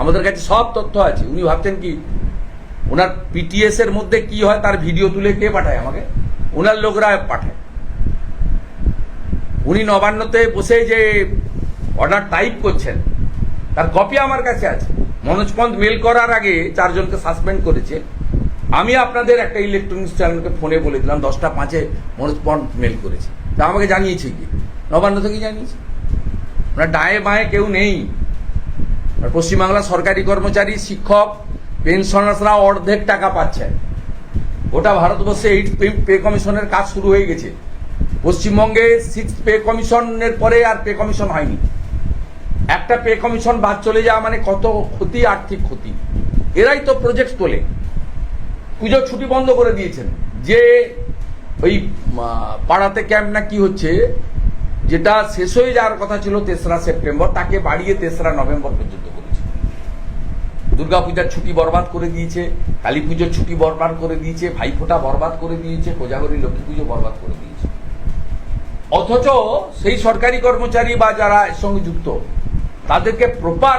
আমাদের কাছে সব তথ্য আছে। উনি ভাবছেন কি, ওনার পিটিএস এর মধ্যে কি হয় তার ভিডিও তুলে কে পাঠায় আমাকে? ওনার লোকরা পাঠায়। উনি নবান্নতে বসে যে অর্ডার টাইপ করছেন, তার কপি আমার কাছে আছে। মনোজ পন্থ মেল করার আগে চারজনকে সাসপেন্ড করেছে। আমি আপনাদের একটা ইলেকট্রনিক্স চ্যানেলকে ফোনে বলে দিলাম, দশটা পাঁচে মনোজ পন্থ মেল করেছে। তা আমাকে জানিয়েছে কি? নবান্ন থেকে জানিয়েছে? ওনার ডায়ে বাঁয়ে কেউ নেই। আর পশ্চিমবাংলার সরকারি কর্মচারী, শিক্ষক, পেনশনার্সরা অর্ধেক টাকা পাচ্ছেন গোটা ভারতবর্ষে এইট পে কমিশনের কাজ শুরু হয়ে গেছে। পশ্চিমবঙ্গে সিক্স পে কমিশনের পরে আর পে কমিশন হয়নি। একটা পে কমিশন বাদ চলে যাওয়া মানে কত ক্ষতি, আর্থিক ক্ষতি। এরাই তো প্রজেক্ট তোলে। পুজোর ছুটি বন্ধ করে দিয়েছেন। যে ওই পাড়াতে ক্যাম্প না কি হচ্ছে যেটা শেষ হয়ে যাওয়ার কথা ছিল তেসরা সেপ্টেম্বর, তাকে বাড়িয়ে তেসরা নভেম্বর পর্যন্ত করেছে। দুর্গাপূজার ছুটি বরবাদ করে দিয়েছে কালী পুজোর ছুটি বরবাদ করে দিয়েছে, ভাইফোঁটা বরবাদ করে দিয়েছে, কোজাগরী লক্ষ্মী পুজো বরবাদ করে দিয়েছে। অথচ সেই সরকারি কর্মচারী বা যারা এর সঙ্গে যুক্ত, তাদেরকে প্রপার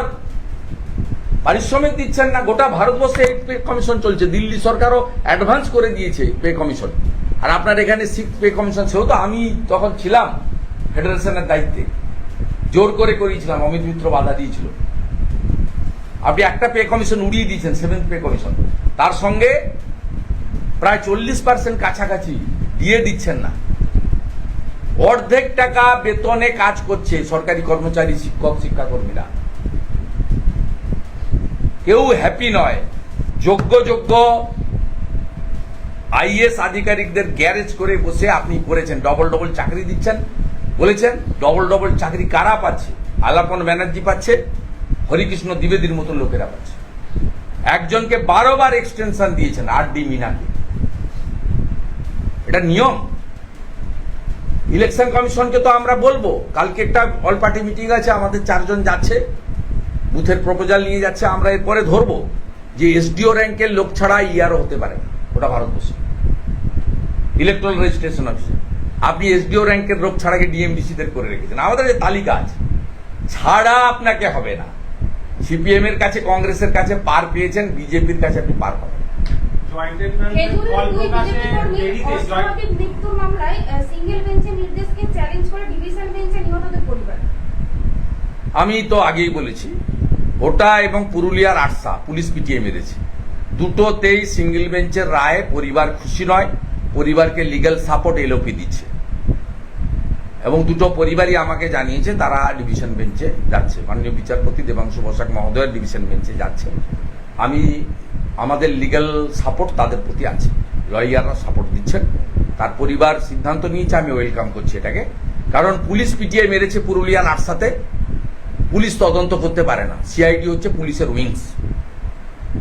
পারিশ্রমিক দিচ্ছেন না। গোটা ভারতবর্ষে এই পে কমিশন চলছে। দিল্লি সরকারও অ্যাডভান্স করে দিয়েছে পে কমিশন আর আপনার এখানে সিক্স পে কমিশন সেও তো আমি তখন ছিলাম। ফেডারেশনের দায়িত্বে জোর করে করিয়েছিলাম, অমিত মিত্র বাধা দিয়েছিল। আপনি একটা পে কমিশন উড়িয়ে দিয়েছেন সেভেন্থ পে কমিশন। তার সঙ্গে প্রায় চল্লিশ পার্সেন্ট কাছাকাছি দিয়ে দিচ্ছেন না। অর্ধেক টাকা বেতনে কাজ করছে সরকারি কর্মচারী, শিক্ষক, শিক্ষাকর্মীরা। কেউ হ্যাপি নয়। যোগ্য যোগ্য আইএস আধিকারিকদের গ্যারেজ করে বসে আপনি করেছেন ডবল ডবল চাকরি দিচ্ছেন। বলেছেন ডবল ডবল চাকরি কারা পাচ্ছে? আলাপন ব্যানার্জি পাচ্ছে, হরিকৃষ্ণ দ্বিবেদীর মতো লোকেরা পাচ্ছে। একজনকে বারোবার এক্সটেনশন দিয়েছেন আর ডি মিনাকে। এটা নিয়ম। ইলেকশন কমিশনকে তো আমরা বলব, কালকে একটা অল পার্টি মিটিং আছে, আমাদের চারজন যাচ্ছে, বুথের প্রপোজাল নিয়ে যাচ্ছে, আমরা এরপরে ধরবো যে এসডিও র্যাঙ্কের লোক ছাড়া ইয়ারও হতে পারে ওটা ভারতবর্ষে। ইলেকট্রাল রেজিস্ট্রেশন অফিসে আপনি এসডিও র্যাঙ্কের লোক ছাড়াকে ডিএমডিসিদের করে রেখেছেন। আমাদের যে তালিকা আছে ছাড়া আপনাকে হবে না। সিপিএম এর কাছে কংগ্রেসের কাছে পার পেয়েছেন বিজেপির কাছে আপনি পার পাবেন আমি তো আগেই বলেছি ওটা এবং পুরুলিয়ার আরসা পুলিশ পিটিয়ে মেরেছে। দুটোতেই সিঙ্গেল বেঞ্চের রায়ে পরিবার খুশি নয়। পরিবারকে লিগ্যাল সাপোর্ট এলওপি দিচ্ছে। এবং দুটো পরিবারই আমাকে জানিয়েছে, তারা ডিভিশন বেঞ্চে যাচ্ছে। মাননীয় বিচারপতি দেবাংশু বসাক মহোদয়ের ডিভিশন বেঞ্চে যাচ্ছে। আমি, আমাদের লিগ্যাল সাপোর্ট তাদের প্রতি আছে। লয়াররা সাপোর্ট দিচ্ছেন। তার পরিবার সিদ্ধান্ত নিয়েছে, আমি ওয়েলকাম করছি এটাকে। কারণ পুলিশ পিটিয়ে মেরেছে পুরুলিয়ার আরসাতে পুলিশ তদন্ত করতে পারে না। সিআইডি হচ্ছে পুলিশের উইংস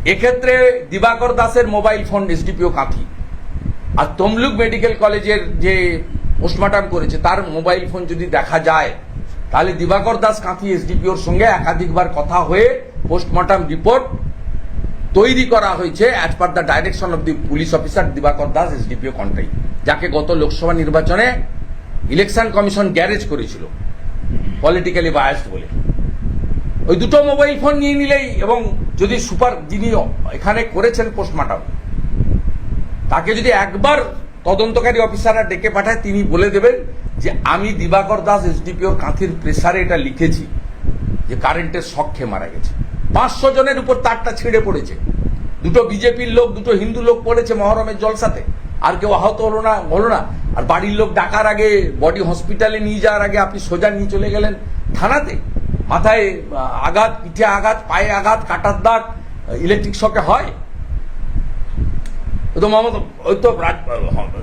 এক্ষেত্রে দিবাকর দাসের মোবাইল ফোন এসডিপিও কাঁথি। আর তমলুক মেডিকেল কলেজের যে পোস্টমর্টম করেছে, তার মোবাইল ফোন যদি দেখা যায়, তাহলে দিবাকর দাস কাঁথি এসডিপিওর সঙ্গে একাধিকবার কথা হয়ে পোস্টমর্টম রিপোর্ট তৈরি করা হয়েছে as per the direction of the police officer Dibakar Das SDPO Contai যাকে গত লোকসভা নির্বাচনে ইলেকশন কমিশন গ্যারেজ করেছিল পলিটিক্যালি বায়াসড বলে। ওই দুটো মোবাইল ফোন নিয়ে নিলেই এবং যদি সুপার যিনি এখানে করেছেন পোস্টমর্টম তাকে যদি একবার তদন্তকারী অফিসাররা ডেকে পাঠায়, তিনি বলে দেবেন যে আমি দিবাকর দাস এসডিপিওর কাঁথির প্রেসারে এটা লিখেছি যে কারেন্টের শখ মারা গেছে। পাঁচশো জনের উপর তারটা ছিঁড়ে পড়েছে। দুটো বিজেপির লোক, দুটো হিন্দু লোক পড়েছে মহরমের জলসাতে। আর কেউ আহত হলো না হলো না। আর বাড়ির লোক ডাকার আগে বডি হসপিটালে নিয়ে যাওয়ার আগে আপনি সোজা নিয়ে চলে গেলেন থানাতে। মাথায় আঘাত, পিঠে আঘাত, পায়ে আঘাত, কাটার দাগ, ইলেকট্রিক শকে হয়। তো ওই তো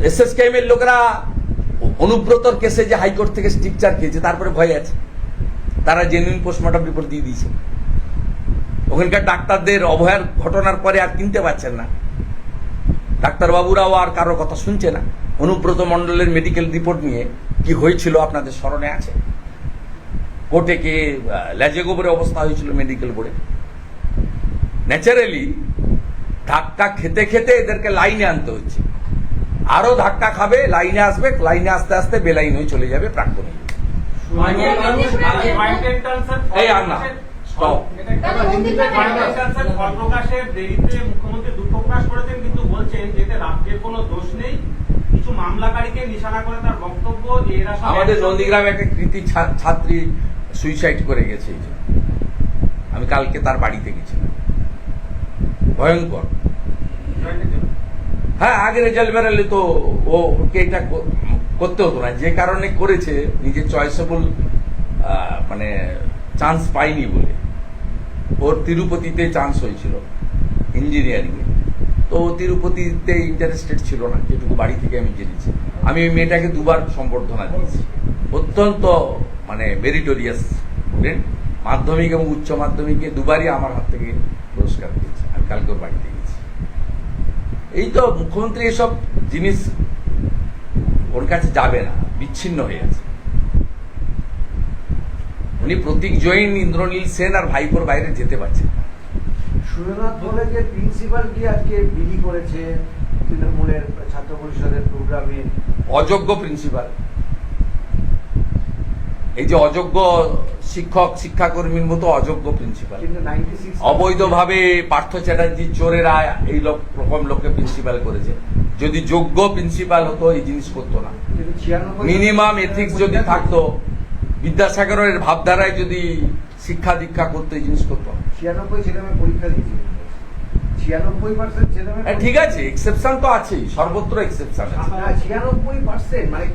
এস এস এর লোকেরা অনুব্রতর কেসে যে হাইকোর্ট থেকে স্ট্রিকচার খেয়েছে, তারপরে ভয় আছে। তারা জেনুইন পোস্টমর্টম রিপোর্ট দিয়ে দিয়েছে। ওখানকার ডাক্তারদের অভয়ার ঘটনার পরে আর কিনতে পারছেন না। ডাক্তারবাবুরাও আর কারও কথা শুনছে না। অনুব্রত মণ্ডলের মেডিকেল রিপোর্ট নিয়ে কি হয়েছিল আপনাদের স্মরণে আছে? কোর্টে কে লেজে গোবরে অবস্থা হয়েছিল মেডিকেল বোর্ডে ন্যাচারালি ধাক্কা খেতে খেতে এদেরকে লাইনে আনতে হচ্ছে। আরও ধাক্কা খাবে লাইনে আসবে লাইনে আস্তে আস্তে বেলাইন হয়ে চলে যাবে প্রাক্তন। এই আর না মানে মুখ্যমন্ত্রী দুঃখ প্রকাশ করেছেন কিন্তু বলছেন রাজ্যের কোনো দোষ নেই। কিছু মামলাকারীকে নিশানা করে তার বক্তব্য যে এরা আমাদের নন্দীগ্রামে একটা কৃতি ছাত্রী সুইসাইড করে গেছে এই যে। আমি কালকে তার বাড়িতে গেছিলাম। ভয়ঙ্কর। হ্যাঁ আগে রেজাল্ট বেরোলে তো ও ওকে এটা করতে হতো না। যে কারণে করেছে, নিজের চয়েসেবল মানে চান্স পাইনি বলে। ওর তিরুপতিতে চান্স হয়েছিল ইঞ্জিনিয়ারিং এ। তো তিরুপতিতে ইন্টারেস্টেড ছিল না, যেটুকু বাড়ি থেকে আমি জেনেছি। আমি ওই মেয়েটাকে দুবার সম্বর্ধনা দিয়েছি। অত্যন্ত মানে মেরিটোরিয়াস স্টুডেন্ট মাধ্যমিক এবং উচ্চ মাধ্যমিকে দুবারই আমার হাত থেকে পুরস্কার আমি কালকে ওর বাড়িতে গেছি। এই তো মুখ্যমন্ত্রী এসব জিনিস ওর কাছে যাবে না বিচ্ছিন্ন হয়ে আছে। উনি প্রতীক জৈন ইন্দ্রনীল সেন আর ভাইপোর বাইরে যেতে পারছেন না। সুরেন্দ্রনাথ কলেজের প্রিন্সিপাল কি আজকে বিলি করেছে তৃণমূলের ছাত্র পরিষদের প্রোগ্রামে? অযোগ্য প্রিন্সিপাল। এই যে অযোগ্য শিক্ষক শিক্ষাকর্মীর মতো অযোগ্য প্রিন্সিপাল অবৈধভাবে পার্থ চ্যাটার্জি চোরেরা এই লোক রকম লোককে প্রিন্সিপাল করেছে। যদি যোগ্য প্রিন্সিপাল হতো এই জিনিস করতো না। মিনিমাম এথিক্স যদি থাকতো বিদ্যাসাগরের ভাবধারায় যদি শিক্ষা দীক্ষা করতো এই জিনিস করতো। ছিয়ানব্বই ছেলেমেয়ে পরীক্ষা দিয়েছিল ছিয়ানব্বই পার্সেন্ট ছেলেমেয়ে হ্যাঁ, ঠিক আছে এক্সেপশন তো আছেই সর্বত্র এক্সেপশন আছে। না পার্সেন্ট মানে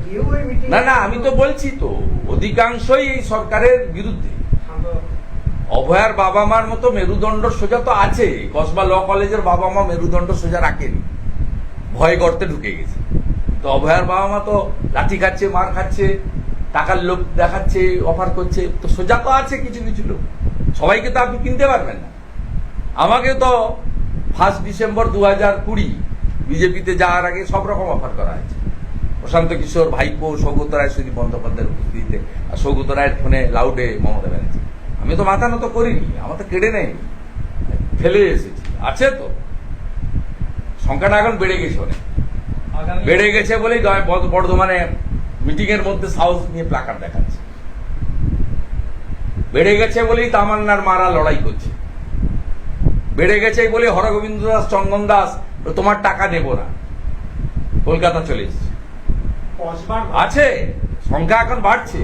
না না আমি তো বলছি তো অধিকাংশই এই সরকারের বিরুদ্ধে। অভয়ার বাবা মার মতো মেরুদণ্ড সোজা তো আছে কসবা ল কলেজের বাবা মা মেরুদণ্ড সোজা রাখেনি। ভয় গর্তে ঢুকে গেছে। তো অভয়ার বাবা মা তো লাঠি খাচ্ছে মার খাচ্ছে টাকার লোভ দেখাচ্ছে অফার করছে তো সোজা তো আছে কিছু কিছু লোক। সবাইকে তো আপনি কিনতে পারবেন না। আমাকে তো ফার্স্ট ডিসেম্বর দু হাজার কুড়ি বিজেপিতে যাওয়ার আগে সব রকম অফার করা হয়েছে। প্রশান্ত কিশোর ভাইপো সৌগত রায় সুদীপ বন্দ্যোপাধ্যায়ের উপস্থিতিতে। আর সৌগত রায়ের ফোনে লাউডে মমতা ব্যানার্জি। আমি তো মাথা নত করিনি আমার তো কেড়ে নেয়নি। ফেলে এসেছি। আছে তো। সংখ্যাটা এখন বেড়ে গেছে অনেক। বেড়ে গেছে বলেই বর্ধমানে মিটিং এর মধ্যে সাহস নিয়ে প্লাকার দেখাচ্ছে। বেড়ে গেছে বলেই তামান্নার মারা লড়াই করছে। বেড়ে গেছে বলে হরগোবিন্দ দাস চন্দন দাস তোমার টাকা দেব না। কলকাতা চলে এসছে। আছে সংখ্যা এখন বাড়ছে।